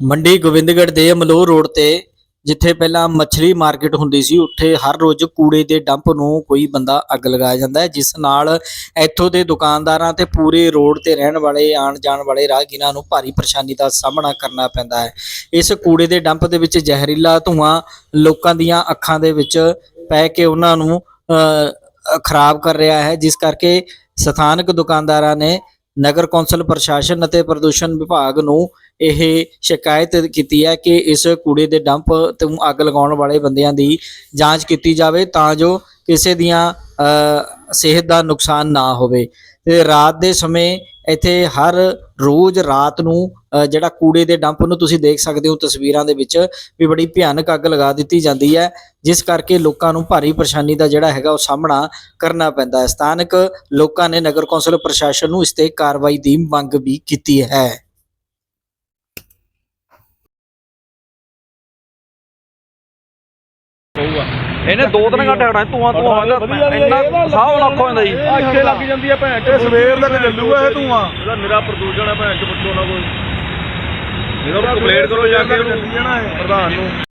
ਮੰਡੀ ਗੋਬਿੰਦਗੜ੍ਹ ਦੇ ਅਮਲੋਹ ਰੋਡ ਤੇ ਜਿੱਥੇ ਪਹਿਲਾਂ ਮੱਛਲੀ ਮਾਰਕੀਟ ਹੁੰਦੀ ਸੀ ਉੱਥੇ ਹਰ ਰੋਜ਼ ਕੂੜੇ ਦੇ ਡੰਪ ਨੂੰ ਕੋਈ ਬੰਦਾ ਅੱਗ ਲਗਾ ਜਾਂਦਾ ਹੈ ਜਿਸ ਨਾਲ ਇੱਥੋਂ ਦੇ ਦੁਕਾਨਦਾਰਾਂ ਤੇ ਪੂਰੇ ਰੋਡ ਤੇ ਰਹਿਣ ਵਾਲੇ ਆਣ ਜਾਣ ਵਾਲੇ ਰਾਹਗੀਰਾਂ ਨੂੰ ਭਾਰੀ ਪਰੇਸ਼ਾਨੀ ਦਾ ਸਾਹਮਣਾ ਕਰਨਾ ਪੈਂਦਾ ਹੈ। ਇਸ ਕੂੜੇ ਦੇ ਡੰਪ ਦੇ ਵਿੱਚ ਜ਼ਹਿਰੀਲਾ ਧੂਆਂ ਲੋਕਾਂ ਦੀਆਂ ਅੱਖਾਂ ਦੇ ਵਿੱਚ ਪੈ ਕੇ ਉਹਨਾਂ ਨੂੰ ਅ, ਖਰਾਬ ਕਰ ਰਿਹਾ ਹੈ ਜਿਸ ਕਰਕੇ ਸਥਾਨਕ ਦੁਕਾਨਦਾਰਾਂ ਨੇ ਨਗਰ ਕੌਂਸਲ ਪ੍ਰਸ਼ਾਸਨ ਅਤੇ ਪ੍ਰਦੂਸ਼ਣ ਵਿਭਾਗ ਨੂੰ ਇਹ ਸ਼ਿਕਾਇਤ ਕੀਤੀ ਹੈ ਕਿ ਇਸ ਕੂੜੇ ਦੇ ਡੰਪ ਤੋਂ ਅੱਗ ਲਗਾਉਣ ਵਾਲੇ ਬੰਦਿਆਂ ਦੀ ਜਾਂਚ ਕੀਤੀ ਜਾਵੇ ਤਾਂ ਜੋ ਕਿਸੇ ਦੀਆਂ ਸਿਹਤ ਦਾ ਨੁਕਸਾਨ ਨਾ ਹੋਵੇ। ਤੇ ਰਾਤ ਦੇ ਸਮੇਂ ਇੱਥੇ ਹਰ ਰੋਜ਼ ਰਾਤ ਨੂੰ ਅ, ਜਿਹੜਾ ਕੂੜੇ ਦੇ ਡੰਪ ਨੂੰ ਤੁਸੀਂ ਦੇਖ ਸਕਦੇ ਹੋ ਤਸਵੀਰਾਂ ਦੇ ਵਿੱਚ ਵੀ ਬੜੀ ਭਿਆਨਕ ਅੱਗ ਲਗਾ ਦਿੱਤੀ ਜਾਂਦੀ ਹੈ ਜਿਸ ਕਰਕੇ ਲੋਕਾਂ ਨੂੰ ਭਾਰੀ ਪਰੇਸ਼ਾਨੀ ਦਾ ਜਿਹੜਾ ਹੈਗਾ ਉਹ ਸਾਹਮਣਾ ਕਰਨਾ ਪੈਂਦਾ ਹੈ। ਸਥਾਨਕ ਲੋਕਾਂ ਨੇ ਨਗਰ ਕੌਂਸਲ ਪ੍ਰਸ਼ਾਸਨ ਨੂੰ ਇਸ ਤੇ ਕਾਰਵਾਈ ਦੀ ਮੰਗ ਵੀ ਕੀਤੀ ਹੈ। ਇਹਨੇ ਦੋ ਤਿੰਨ ਘੰਟੇ ਹਟਾਏ ਧੂਆਂ ਧੂਆਂ ਹੋ ਜਾਂਦਾ ਇੰਨਾ ਸਾਹ ਔਖਾ ਹੋ ਜਾਂਦਾ ਜੀ। ਇੱਥੇ ਲੱਗ ਜਾਂਦੀ ਆ ਭੈਣ ਤੇ ਸਵੇਰ ਤੱਕ ਚੱਲੂਗਾ ਇਹ ਧੂਆਂ ਇਹਦਾ ਮੇਰਾ ਪ੍ਰਦੂਸ਼ਣ ਹੈ ਭੈਣ ਚ ਪੁੱਛੋ ਨਾ ਕੋਈ। ਇਹਦਾ ਕੰਪਲੇਂਟ ਕਰੋ ਜਾ ਕੇ ਪ੍ਰਧਾਨ ਨੂੰ।